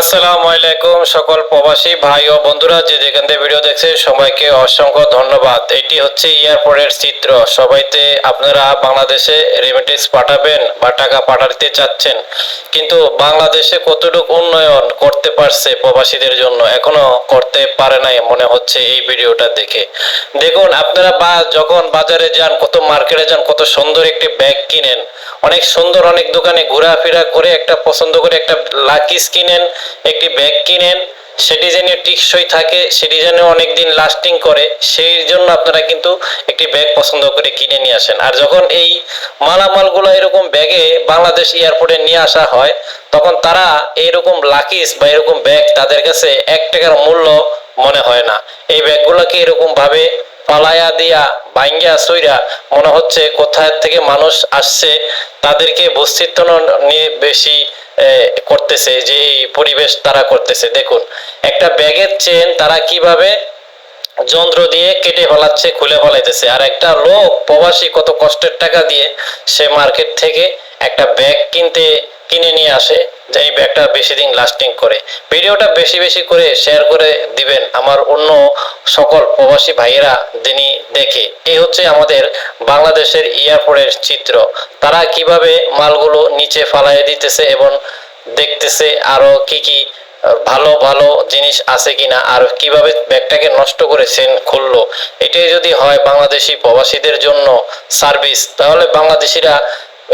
আসসালামু আলাইকুম সকল প্রবাসী ভাই ও বন্ধুরা যে যেখান থেকে ভিডিও দেখছে, সবাইকে অসংখ্য ধন্যবাদ। এটি হচ্ছে এয়ারপোর্টের চিত্র। সবাইতে আপনারা বাংলাদেশে রেমিটেন্স পাঠাবেন বা টাকা পাঠাতে চাচ্ছেন। কিন্তু বাংলাদেশে কতটুকু উন্নয়ন করতে পারছে প্রবাসীদের জন্য এখনও করতে পারে নাই মনে হচ্ছে এই ভিডিওটা দেখে। দেখুন, আপনারা বা যখন বাজারে যান, কত মার্কেটে যান, কত সুন্দর একটি ব্যাগ কিনেন। অনেক সুন্দর অনেক দোকানে ঘোরাফেরা করে, একটা পছন্দ করে একটা লাকিস কিনেন। একটি ব্যাগ কিনেন সেটি যেন টিকসই থাকে সেটি যেন অনেকদিন লাস্টিং করে, সেই জন্য আপনারা কিন্তু একটি ব্যাগ পছন্দ করে কিনে নিয়ে আসেন। আর যখন এই মালামালগুলো এরকম ব্যাগে বাংলাদেশ এয়ারপোর্টে নিয়ে আসা হয়, তখন তারা এরকম লাকিস বা এরকম ব্যাগ তাদের কাছে এক টাকার মূল্য মনে হয় না। এই ব্যাগগুলোকে এরকম ভাবে পালায়া দিয়া বাইঙ্গা সইরা মনে হচ্ছে কোথায় থেকে মানুষ আসছে, তাদেরকে বস্তিত্ব নিয়ে বেশি করতেছে, যে পরিবেশ তারা করতেছে। দেখুন, একটা ব্যাগের চেন তারা কীভাবে যন্ত্র দিয়ে কেটে ফেলাচ্ছে, খুলে ফেলাইতেছে। আর একটা লোক প্রবাসী কত কষ্টের টাকা দিয়ে সে মার্কেট থেকে একটা ব্যাগ কিনতে, কিনে নিয়ে আসে। এই ব্যাগটা বেশি দিন লাস্টিং করে। ভিডিওটা বেশি বেশি করে শেয়ার করে দিবেন আমার অন্য সকল প্রবাসী ভাইয়েরা যিনি দেখে। এই হচ্ছে আমাদের বাংলাদেশের এয়ারপোর্টের চিত্র। তারা কীভাবে মালগুলো নিচে ফালাইয়ে দিতেছে এবং দেখতেছে আরও কি কি, ভালো ভালো জিনিস আছে কিনা, আর কীভাবে ব্যাগটাকে নষ্ট করেছেন খুললো। এটাই যদি হয় বাংলাদেশি প্রবাসীদের জন্য সার্ভিস তাহলে বাংলাদেশিরা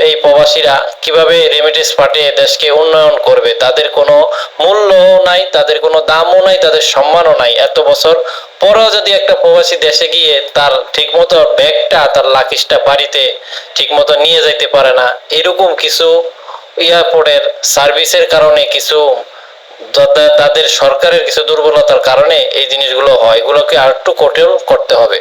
এই প্রবাসীরা কীভাবে রেমিটেন্স পাঠিয়ে দেশকে উন্নয়ন করবে? তাদের কোনো মূল্যও নাই, তাদের কোনো দামও নাই, তাদের সম্মানও নাই। এত বছর পরেও যদি একটা প্রবাসী দেশে গিয়ে তার ঠিকমতো ব্যাগটা, তার লাকিসটা বাড়িতে ঠিকমতো নিয়ে যাইতে পারে না, এরকম কিছু এয়ারপোর্টের সার্ভিসের কারণে, কিছু তাদের সরকারের কিছু দুর্বলতার কারণে এই জিনিসগুলো হয়। এগুলোকে আর একটু করতে হবে।